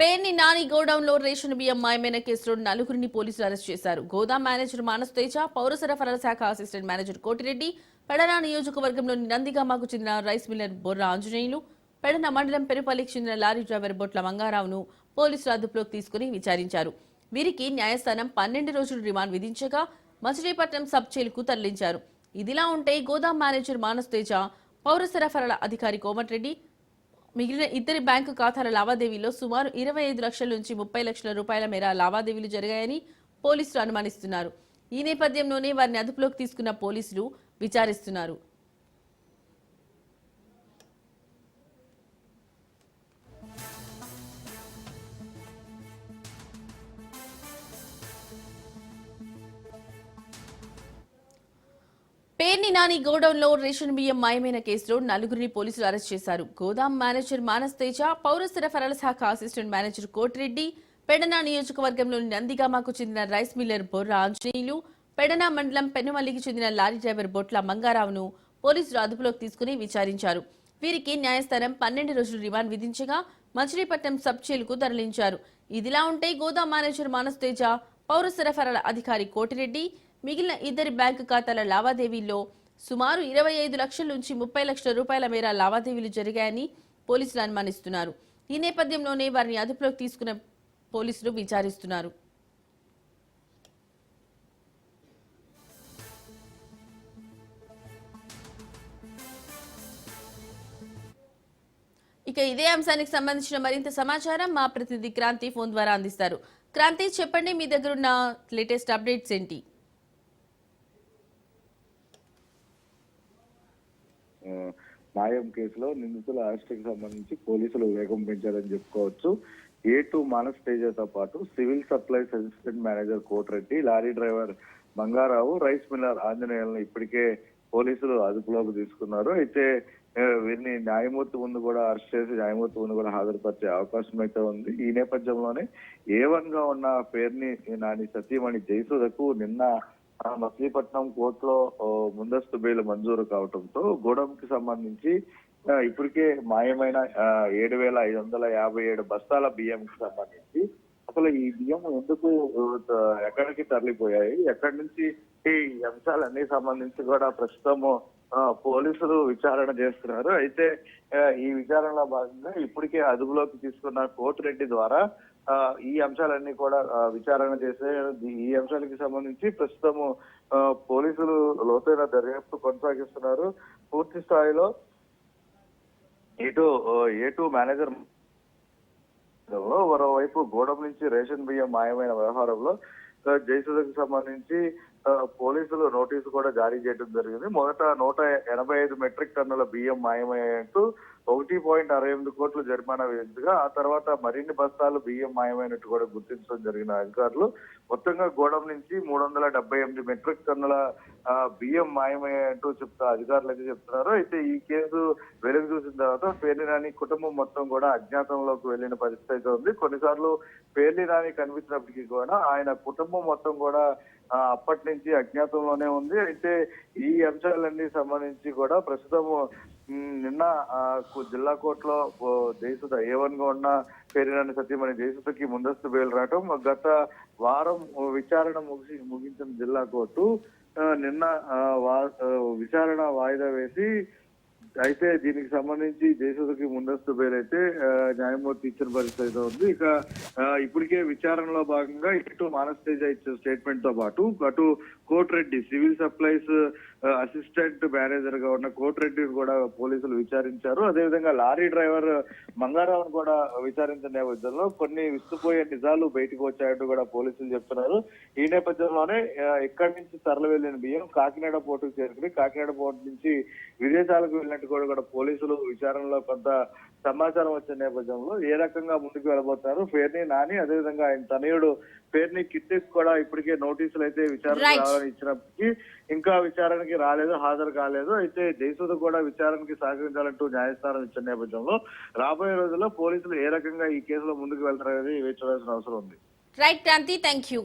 పేర్ని నాని గోడౌన్లో రేషన్ బియ్యం మాయమైన కేసులో నలుగురిని పోలీసులు అరెస్ట్ చేశారు. గోదాం మేనేజర్ మానస్ తేజ పౌర సరఫరాల శాఖ అసిస్టెంట్ మేనేజర్ కోటిరెడ్డి పెడన నియోజకవర్గంలోని నందిగామకు చెందిన రైస్ మిల్లర్ బొర్ర ఆంజనేయులు పెడన మండలం పెరుపల్లికి చెందిన లారీ డ్రైవర్ బొట్ల మంగారావును పోలీసులు అదుపులోకి తీసుకుని విచారించారు. వీరికి న్యాయస్థానం పన్నెండు రోజులు రిమాండ్ విధించగా మచిలీపట్నం సబ్ జైలుకు తరలించారు. ఇదిలా ఉంటే గోదాం మేనేజర్ మానస్ తేజ పౌర సరఫరాల అధికారి కోమటిరెడ్డి మిగిలిన ఇద్దరి బ్యాంకు ఖాతాల లావాదేవీలో సుమారు ఇరవై ఐదు లక్షల నుంచి ముప్పై లక్షల రూపాయల మేర లావాదేవీలు జరిగాయని పోలీసులు అనుమానిస్తున్నారు. ఈ నేపథ్యంలోనే వారిని అదుపులోకి తీసుకున్న పోలీసులు విచారిస్తున్నారు. పేర్ని నాని గోడౌన్లో రేషన్ బియ్యం మాయమైన కేసులో నలుగురిని పోలీసులు అరెస్ట్ చేశారు. గోదాం మేనేజర్ మానస్ తేజ పౌర సరఫరాల శాఖ అసిస్టెంట్ మేనేజర్ కోటిరెడ్డి పెడన నియోజకవర్గంలోని నందిగామాకు చెందిన రైస్ మిల్లర్ బొర్ర ఆంజనేయులు పెడన మండలం పెనుమల్లికి చెందిన లారీ డ్రైవర్ బొట్ల మంగారావును పోలీసులు అదుపులోకి తీసుకుని విచారించారు. వీరికి న్యాయస్థానం పన్నెండు రోజులు రిమాండ్ విధించగా మచిలీపట్నం సబ్ జైలుకు తరలించారు. ఇదిలా ఉంటే గోదాం మేనేజర్ మానస్ తేజ పౌర సరఫరాల అధికారి కోటిరెడ్డి మిగిలిన ఇద్దరి బ్యాంకు ఖాతాల లావాదేవీల్లో సుమారు ఇరవై ఐదు లక్షల నుంచి ముప్పై లక్షల రూపాయల మేర లావాదేవీలు జరిగాయని పోలీసులు అనుమానిస్తున్నారు. ఈ నేపథ్యంలోనే వారిని అదుపులోకి తీసుకున్న పోలీసులు విచారిస్తున్నారు. ఇక ఇదే అంశానికి సంబంధించిన మరింత సమాచారం మా ప్రతినిధి క్రాంతి ఫోన్ ద్వారా అందిస్తారు. క్రాంతి చెప్పండి మీ దగ్గర ఉన్న లేటెస్ట్ అప్డేట్స్ ఏంటి ఆ, మాయం కేసులో నిందితుల అరెస్టుకు సంబంధించి పోలీసులు వేగం పెంచారని చెప్పుకోవచ్చు. ఏ టూ మానస్ తేజతో పాటు civil supplies assistant manager Kotireddy lorry driver Bangarao rice miller ఆంజనేయులను ఇప్పటికే పోలీసులు అదుపులోకి తీసుకున్నారు. అయితే వీరిని న్యాయమూర్తి ముందు కూడా అరెస్ట్ చేసి న్యాయమూర్తి ముందు కూడా హాజరుపరిచే అవకాశం అయితే ఉంది. ఈ నేపథ్యంలోనే ఏ వన్గా ఉన్న పేరుని నాని సతీమణి జయసుధకు నిన్న మచిలీపట్నం కోర్టులో ముందస్తు బెయిల్ మంజూరు కావడంతో గోడంకి సంబంధించి ఇప్పటికే మాయమైన ఏడు వేల ఐదు వందల యాభై ఏడు బస్తాల బియ్యంకి సంబంధించి అసలు ఈ బియ్యం ఎందుకు ఎక్కడికి తరలిపోయాయి? ఎక్కడి నుంచి ఈ అంశాలన్నీ సంబంధించి కూడా ప్రస్తుతము పోలీసులు విచారణ చేస్తున్నారు. అయితే ఈ విచారణలో భాగంగా ఇప్పటికే అదుపులోకి తీసుకున్న కోటిరెడ్డి ద్వారా ఈ అంశాలన్నీ కూడా విచారణ చేసే ఈ అంశానికి సంబంధించి ప్రస్తుతము పోలీసులు లోతైన దర్యాప్తు కొనసాగిస్తున్నారు. పూర్తి స్థాయిలో ఇటు ఏ మేనేజర్లో మరోవైపు గోడం నుంచి రేషన్ బియ్యం మాయమైన వ్యవహారంలో ఆ, జయసుధకు సంబంధించి పోలీసులు నోటీసు కూడా జారీ చేయడం జరిగింది. మొదట నూట ఎనభై ఐదు మెట్రిక్ టన్నుల బియ్యం మాయమయ్యాయంటూ ఒకటి పాయింట్ అరవై ఎనిమిది కోట్లు జరిమానా విధించగా ఆ తర్వాత మరిన్ని బస్తాలు బియ్యం మాయమైనట్టు కూడా గుర్తించడం జరిగిన అధికారులు మొత్తంగా గోడం నుంచి మూడు వందల డెబ్బై ఎనిమిది మెట్రిక్ టన్నుల బియ్యం మాయమయ్యాయంటూ చెప్తా అధికారులు అయితే చెప్తున్నారు. అయితే ఈ కేసు వెలుగు చూసిన తర్వాత పేర్ని నాని కుటుంబం మొత్తం కూడా అజ్ఞాతంలోకి వెళ్ళిన పరిస్థితి అయితే ఉంది. కొన్నిసార్లు పేర్ని నాని కనిపించినప్పటికీ కూడా ఆయన కుటుంబం మొత్తం కూడా అప్పటి నుంచి అజ్ఞాతంలోనే ఉంది. అయితే ఈ అంశాలన్నీ సంబంధించి కూడా ప్రస్తుతము నిన్న జిల్లా కోర్టులో దేశత జయసుధ ఏ గా ఉన్న పేరినాని సత్యమణి జయసుధకి ముందస్తు బెయిల్ రావటం. గత వారం విచారణ ముగిసి ముగించిన జిల్లా కోర్టు నిన్న వా- విచారణ వాయిదా వేసి అయితే దీనికి సంబంధించి జయసుధకి ముందస్తు బెయిల్ అయితే న్యాయమూర్తి ఇచ్చిన పరిస్థితి అయితే ఉంది. ఇక ఇప్పటికే విచారణలో భాగంగా ఇటు మానస్ తేజ ఇచ్చిన స్టేట్మెంట్తో పాటు అటు కోటిరెడ్డి సివిల్ సప్లైస్ అసిస్టెంట్ మేనేజర్గా ఉన్న కోటిరెడ్డిని కూడా పోలీసులు విచారించారు. అదేవిధంగా లారీ డ్రైవర్ మంగారావును కూడా విచారించిన నేపథ్యంలో కొన్ని విస్తుపోయే నిజాలు బయటకు వచ్చాయంటూ కూడా పోలీసులు చెప్తున్నారు. ఈ నేపథ్యంలోనే ఎక్కడి ఇక్కడి నుంచి తరలి వెళ్ళిన బియ్యం కాకినాడ పోర్టుకు చేరుకుని కాకినాడ పోర్టు నుంచి విదేశాలకు వెళ్ళిన కూడా కూడా పోలీసులు విచారణలో కొంత సమాచారం వచ్చిన నేపథ్యంలో ఏ రకంగా ముందుకు వెళ్ళబోతున్నారు? పేర్ని నాని అదేవిధంగా ఆయన తనయుడు పేర్ని కిట్టెస్ కూడా ఇప్పటికే నోటీసులు అయితే విచారణ. రావాలని ఇచ్చినప్పటికీ ఇంకా విచారణకి రాలేదు హాజరు కాలేదు. అయితే జయసూద్ కూడా విచారణకి సహకరించాలంటూ న్యాయస్థానం ఇచ్చిన నేపథ్యంలో రాబోయే రోజుల్లో పోలీసులు ఏ రకంగా ఈ కేసులో ముందుకు వెళ్తారనేది వేచి చూడాల్సిన అవసరం ఉంది. Right Kranti thank you